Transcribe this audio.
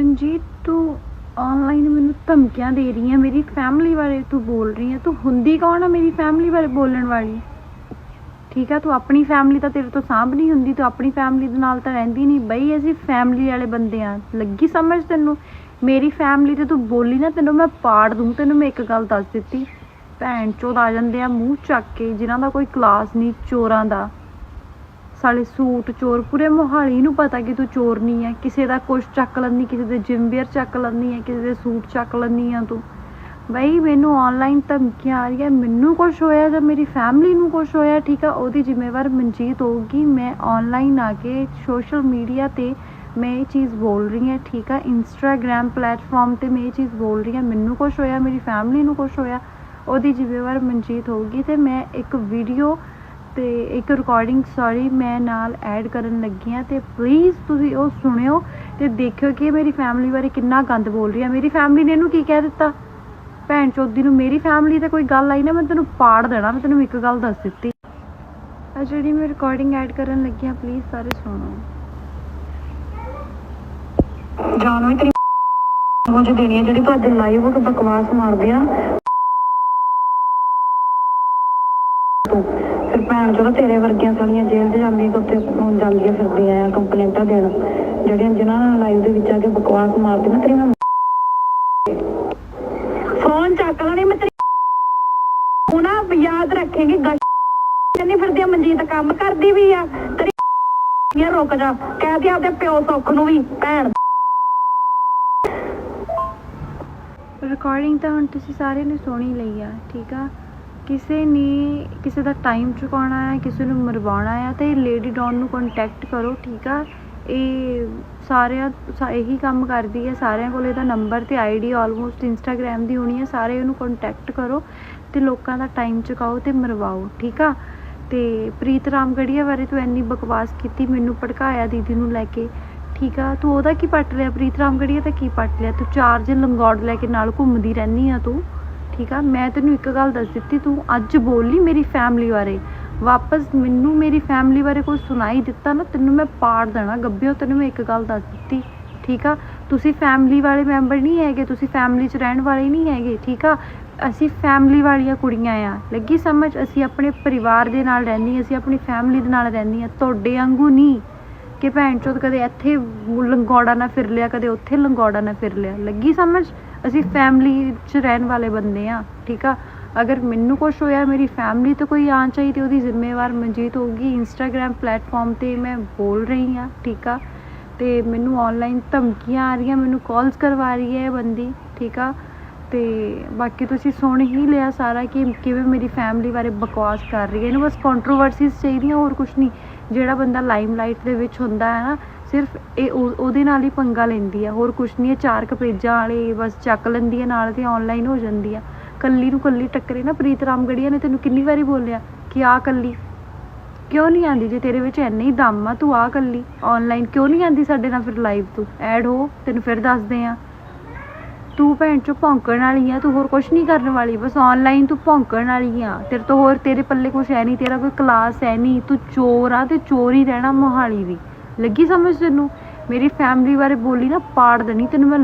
ਮਨਜੀਤ, ਤੂੰ ਆਨਲਾਈਨ ਮੈਨੂੰ ਧਮਕੀਆਂ ਦੇ ਰਹੀ ਹੈ। ਮੇਰੀ ਫੈਮਿਲੀ ਬਾਰੇ ਤੂੰ ਬੋਲ ਰਹੀ ਹੈ। ਤੂੰ ਹੁੰਦੀ ਕੌਣ ਆ ਮੇਰੀ ਫੈਮਿਲੀ ਬਾਰੇ ਬੋਲਣ ਵਾਲੀ? ਠੀਕ ਆ, ਤੂੰ ਆਪਣੀ ਫੈਮਿਲੀ ਤਾਂ ਤੇਰੇ ਤੋਂ ਸਾਂਭ ਨਹੀਂ ਹੁੰਦੀ। ਤੂੰ ਆਪਣੀ ਫੈਮਿਲੀ ਦੇ ਨਾਲ ਤਾਂ ਰਹਿੰਦੀ ਨਹੀਂ। ਬਈ, ਅਸੀਂ ਫੈਮਿਲੀ ਵਾਲੇ ਬੰਦੇ ਆ। ਲੱਗੀ ਸਮਝ ਤੈਨੂੰ? ਮੇਰੀ ਫੈਮਿਲੀ ਤੇ ਤੂੰ ਬੋਲੀ ਨਾ, ਤੈਨੂੰ ਮੈਂ ਪਾੜ ਦੂੰ। ਤੈਨੂੰ ਮੈਂ ਇੱਕ ਗੱਲ ਦੱਸ ਦਿੱਤੀ। ਭੈਣ ਚੋਦ ਆ ਜਾਂਦੇ ਆ ਮੂੰਹ ਚੱਕ ਕੇ, ਜਿਨ੍ਹਾਂ ਦਾ ਕੋਈ ਕਲਾਸ ਨਹੀਂ, ਚੋਰਾਂ ਦਾ। ਸਾਲੇ ਸੂਟ ਚੋਰ, ਪੂਰੇ ਮੋਹਾਲੀ ਨੂੰ ਪਤਾ ਕਿ ਤੂੰ ਚੋਰ ਨਹੀਂ ਹੈ ਕਿਸੇ ਦਾ ਕੁਛ ਚੱਕ ਲੈਂਦੀ, ਕਿਸੇ ਦੇ ਜਿੰਬੀਅਰ ਚੱਕ ਲੈਂਦੀ ਹੈ ਕਿਸੇ ਦੇ ਸੂਟ ਚੱਕ ਲੈਂਦੀ ਆ ਤੂੰ। ਬਈ ਮੈਨੂੰ ਆਨਲਾਈਨ ਧਮਕੀਆਂ ਆ ਰਹੀਆਂ, ਮੈਨੂੰ ਕੁਛ ਹੋਇਆ ਜਾਂ ਮੇਰੀ ਫੈਮਿਲੀ ਨੂੰ ਕੁਛ ਹੋਇਆ, ਠੀਕ ਆ? ਉਹਦੀ ਜ਼ਿੰਮੇਵਾਰ ਮਨਜੀਤ ਹੋਊਗੀ। ਮੈਂ ਆਨਲਾਈਨ ਆ ਕੇ ਸੋਸ਼ਲ ਮੀਡੀਆ ਤੇ ਮੈਂ ਇਹ ਚੀਜ਼ ਬੋਲ ਰਹੀ ਹਾਂ ਠੀਕ ਆ? ਇੰਸਟਾਗ੍ਰam ਪਲੇਟਫਾਰਮ ਤੇ ਮੈਂ ਇਹ ਚੀਜ਼ ਬੋਲ ਰਹੀ ਹਾਂ ਮੈਨੂੰ ਕੁਛ ਹੋਇਆ, ਮੇਰੀ ਫੈਮਿਲੀ ਨੂੰ ਕੁਛ ਹੋਇਆ, ਉਹਦੀ ਜ਼ਿੰਮੇਵਾਰ ਮਨਜੀਤ ਹੋਊਗੀ ਤੇ ਮੈਂ ਇੱਕ ਵੀਡੀਓ ਤੇ ਇੱਕ ਰਿਕਾਰਡਿੰਗ ਸੌਰੀ ਮੈਂ ਨਾਲ ਐਡ ਕਰਨ ਲੱਗੀ ਹਾਂ ਤੇ ਪਲੀਜ਼ ਤੁਸੀਂ ਉਹ ਸੁਣਿਓ ਤੇ ਦੇਖਿਓ ਕਿ ਇਹ ਮੇਰੀ ਫੈਮਿਲੀ ਬਾਰੇ ਕਿੰਨਾ ਗੰਦ ਬੋਲ ਰਹੀ ਹੈ। ਮੇਰੀ ਫੈਮਿਲੀ ਨੇ ਇਹਨੂੰ ਕੀ ਕਹਿ ਦਿੱਤਾ? ਭੈਣ ਚੋਦੀ ਨੂੰ ਮੇਰੀ ਫੈਮਿਲੀ ਤੇ ਕੋਈ ਗੱਲ ਆਈ ਨਾ, ਮੈਂ ਤੈਨੂੰ ਪਾੜ ਦੇਣਾ, ਮੈਂ ਤੈਨੂੰ ਇੱਕ ਗੱਲ ਦੱਸ ਦਿੱਤੀ। ਆ ਜਿਹੜੀ ਮੈਂ ਰਿਕਾਰਡਿੰਗ ਐਡ ਕਰਨ ਲੱਗੀ ਹਾਂ ਪਲੀਜ਼ ਸਾਰੇ ਸੁਣੋ। ਜਾਨ ਵੀ ਤੇਰੀ ਉਹ ਜੋ ਦੇਣੀ ਆ ਜਿਹੜੀ ਤੁਹਾਡੇ ਲਾਈਵ ਬਕਵਾਸ ਮਾਰਦੇ ਆ ਤੂੰ ਫਿਰ ਭੈਣ ਜਦੋਂ ਤੇਰੇ ਵਰਗੀਆਂ ਸਾਲੀਆਂ ਜੇਲ੍ਹ 'ਚ ਜਾਂਦੀਆਂ ਜਾਂਦੀਆਂ ਫਿਰਦੀਆਂ ਆ ਕੰਪਲੇਂਟਾਂ ਦੇਣ। ਜਿਹੜੀਆਂ ਜਿਨ੍ਹਾਂ ਨਾਲ ਲਾਈਵ ਦੇ ਵਿੱਚ ਆ ਕੇ ਬਕਵਾਸ ਮਾਰਦੇ ਨਾ ਤੇਰੀ ਮੈਂ ਫੋਨ ਚੱਕ ਲੈਣੀ ਮੈਂ ਤੇਰੀ ਉਹ ਯਾਦ ਰੱਖੇਂਗੀ ਗਸ਼ ਫਿਰਦੀ ਆ, ਮਨਜੀਤ ਕੰਮ ਕਰਦੀ ਵੀ ਆ। ਤੇਰੀ ਇਹ ਰੁਕ ਜਾ ਕਹਿ ਦੇ ਆਪਦੇ ਪਿਓ ਸੁੱਖ ਨੂੰ ਵੀ ਭੈਣ ਰਿਕਾਰਡਿੰਗ ਤਾਂ ਹੁਣ ਤੁਸੀਂ ਸਾਰੇ ਨੇ ਸੁਣੀ ਲਈ ਆ ਠੀਕ ਆ? ਕਿਸੇ ਨੇ ਕਿਸੇ ਦਾ ਟਾਈਮ ਚੁਕਾਉਣਾ ਹੈ, ਕਿਸੇ ਨੂੰ ਮਰਵਾਉਣਾ ਹੈ ਤੇ ਲੇਡੀ ਡੌਨ ਨੂੰ ਕੰਟੈਕਟ ਕਰੋ, ਠੀਕ ਆ? ਇਹ ਸਾਰਿਆਂ ਇਹੀ ਕੰਮ ਕਰਦੀ ਹੈ, ਸਾਰਿਆਂ ਕੋਲ ਇਹਦਾ ਨੰਬਰ ਤੇ ਆਈਡੀ ਆਲਮੋਸਟ ਇੰਸਟਾਗ੍ਰam ਦੀ ਹੋਣੀ ਹੈ, ਸਾਰੇ ਇਹਨੂੰ ਕੰਟੈਕਟ ਕਰੋ ਤੇ ਲੋਕਾਂ ਦਾ ਟਾਈਮ ਚੁਕਾਓ ਤੇ ਮਰਵਾਓ, ਠੀਕ ਆ? ਤੇ ਪ੍ਰੀਤ ਰਾਮਗੜੀਆ ਬਾਰੇ ਤੂੰ ਇੰਨੀ ਬਕਵਾਸ ਕੀਤੀ, ਮੈਨੂੰ ਭੜਕਾਇਆ ਦੀਦੀ ਨੂੰ ਲੈ ਕੇ, ਠੀਕ ਆ? ਤੂੰ ਉਹਦਾ ਕੀ ਪੱਟ ਲਿਆ, ਪ੍ਰੀਤ ਰਾਮਗੜੀਆ ਤਾਂ ਕੀ ਪੱਟ ਲਿਆ? ਤੂੰ ਚਾਰਜ ਲੰਗੋੜ ਲੈ ਕੇ ਨਾਲ ਘੁੰਮਦੀ ਰਹਿੰਦੀ ਆ ਤੂੰ। ਠੀਕ ਆ? ਮੈਂ ਤੈਨੂੰ ਇੱਕ ਗੱਲ ਦੱਸ ਦਿੱਤੀ, ਤੂੰ ਅੱਜ ਬੋਲੀ ਮੇਰੀ ਫੈਮਿਲੀ ਬਾਰੇ। ਵਾਪਸ ਮੈਨੂੰ ਮੇਰੀ ਫੈਮਿਲੀ ਬਾਰੇ ਕੋਈ ਸੁਣਾਈ ਦਿੱਤਾ ਨਾ, ਤੈਨੂੰ ਮੈਂ ਪਾੜ ਦੇਣਾ ਗੱਬਿਓ ਤੈਨੂੰ ਮੈਂ ਇੱਕ ਗੱਲ ਦੱਸ ਦਿੱਤੀ, ਠੀਕ ਆ? ਤੁਸੀਂ ਫੈਮਿਲੀ ਵਾਲੇ ਮੈਂਬਰ ਨਹੀਂ ਹੈਗੇ, ਤੁਸੀਂ ਫੈਮਿਲੀ 'ਚ ਰਹਿਣ ਵਾਲੇ ਨਹੀਂ ਹੈਗੇ, ਠੀਕ ਆ? ਅਸੀਂ ਫੈਮਿਲੀ ਵਾਲੀਆਂ ਕੁੜੀਆਂ ਆ। ਲੱਗੀ ਸਮਝ? ਅਸੀਂ ਆਪਣੇ ਪਰਿਵਾਰ ਦੇ ਨਾਲ ਰਹਿੰਦੀ ਅਸੀਂ ਆਪਣੀ ਫੈਮਿਲੀ ਦੇ ਨਾਲ ਰਹਿੰਦੀ ਰਹਿੰਦੀਆਂ ਤੁਹਾਡੇ ਵਾਂਗੂ ਨਹੀਂ ਕਿ ਭੈਣ ਚੋਦ ਕਦੇ ਇੱਥੇ ਲੰਗੌੜਾ ਨਾ ਫਿਰ ਲਿਆ, ਕਦੇ ਉੱਥੇ ਲੰਗੌੜਾ ਨਾ ਫਿਰ ਲਿਆ। ਲੱਗੀ ਸਮਝ? ਅਸੀਂ ਫੈਮਿਲੀ 'ਚ ਰਹਿਣ ਵਾਲੇ ਬੰਦੇ ਆ ਠੀਕ ਆ? ਅਗਰ ਮੈਨੂੰ ਕੁਝ ਹੋਇਆ, ਮੇਰੀ ਫੈਮਿਲੀ ਤੇ ਕੋਈ ਆਣ ਚਾਹੀਦੀ ਉਹਦੀ ਜ਼ਿੰਮੇਵਾਰ ਮਨਜੀਤ ਹੋਊਗੀ ਇੰਸਟਾਗ੍ਰam ਪਲੇਟਫਾਰਮ ਤੇ ਮੈਂ ਬੋਲ ਰਹੀ ਆ ਠੀਕ ਆ? ਤੇ ਮੈਨੂੰ ਆਨਲਾਈਨ ਧਮਕੀਆਂ ਆ ਰਹੀਆਂ, ਮੈਨੂੰ ਕਾਲਸ ਕਰਵਾ ਰਹੀ ਹੈ ਇਹ ਬੰਦੀ, ਠੀਕ ਆ? ਤੇ ਬਾਕੀ ਤੁਸੀਂ ਸੁਣ ਹੀ ਲਿਆ ਸਾਰਾ ਕਿ ਕਿਵੇਂ ਮੇਰੀ ਫੈਮਿਲੀ ਬਾਰੇ ਬਕਵਾਸ ਕਰ ਰਹੀ ਹੈ। ਇਹਨੂੰ ਬਸ ਕੰਟਰੋਵਰਸੀਜ਼ ਚਾਹੀਦੀਆਂ, ਹੋਰ ਕੁਝ ਨਹੀਂ। ਜਿਹੜਾ ਬੰਦਾ ਲਾਈਮਲਾਈਟ ਦੇ ਵਿੱਚ ਹੁੰਦਾ ਹੈ ਨਾ, ਸਿਰਫ ਇਹ ਉਹਦੇ ਨਾਲ ਹੀ ਪੰਗਾ ਲੈਂਦੀ ਆ, ਹੋਰ ਕੁਝ ਨਹੀਂ, ਇਹ ਚਾਰ ਕੁ ਵਾਲੇ ਬਸ ਚੱਕ ਲੈਂਦੀ ਹੈ ਨਾਲ ਤੇ ਆਨਲਾਈਨ ਹੋ ਜਾਂਦੀ ਆ। ਕੱਲੀ ਨੂੰ ਕੱਲੀ ਟੱਕਰੇ ਨਾ, ਪ੍ਰੀਤ ਰਾਮਗੜੀਆ ਨੇ ਤੈਨੂੰ ਕਿੰਨੀ ਵਾਰੀ ਬੋਲਿਆ ਕਿ ਆ ਕੱਲੀ। ਕਿਉਂ ਨਹੀਂ ਆਂਦੀ? ਜੇ ਤੇਰੇ ਵਿੱਚ ਇੰਨਾ ਹੀ ਦਮ ਆ, ਤੂੰ ਆ ਕੱਲੀ। ਆਨਲਾਈਨ ਕਿਉਂ ਨਹੀਂ ਆਂਦੀ ਸਾਡੇ ਨਾਲ ਫਿਰ ਲਾਈਵ ਤੂੰ? ਐਡ ਹੋ, ਤੈਨੂੰ ਫਿਰ ਦੱਸਦੇ ਆ। ਤੂੰ ਭੈਣ ਚੋਂ ਭੌਂਕਣ ਵਾਲੀ ਆ, ਤੂੰ ਹੋਰ ਕੁਝ ਨਹੀਂ ਕਰਨ ਵਾਲੀ, ਬਸ ਆਨਲਾਈਨ ਤੂੰ ਭੌਂਕਣ ਵਾਲੀ ਆ। ਤੇਰੇ ਤੋਂ ਹੋਰ ਤੇਰੇ ਪੱਲੇ ਕੁਝ ਹੈ ਨਹੀਂ, ਤੇਰਾ ਕੋਈ ਕਲਾਸ ਹੈ ਨਹੀਂ, ਤੂੰ ਚੋਰ ਆ ਤੇ ਚੋਰ ਹੀ ਰਹਿਣਾ ਮੋਹਾਲੀ ਵੀ। ਲੱਗੀ ਸਮਝ ਤੈਨੂੰ? ਮੇਰੀ ਫੈਮਿਲੀ ਬਾਰੇ ਬੋਲੀ ਨਾ ਪਾੜ ਦੇਣੀ, ਤੈਨੂੰ ਮੈਂ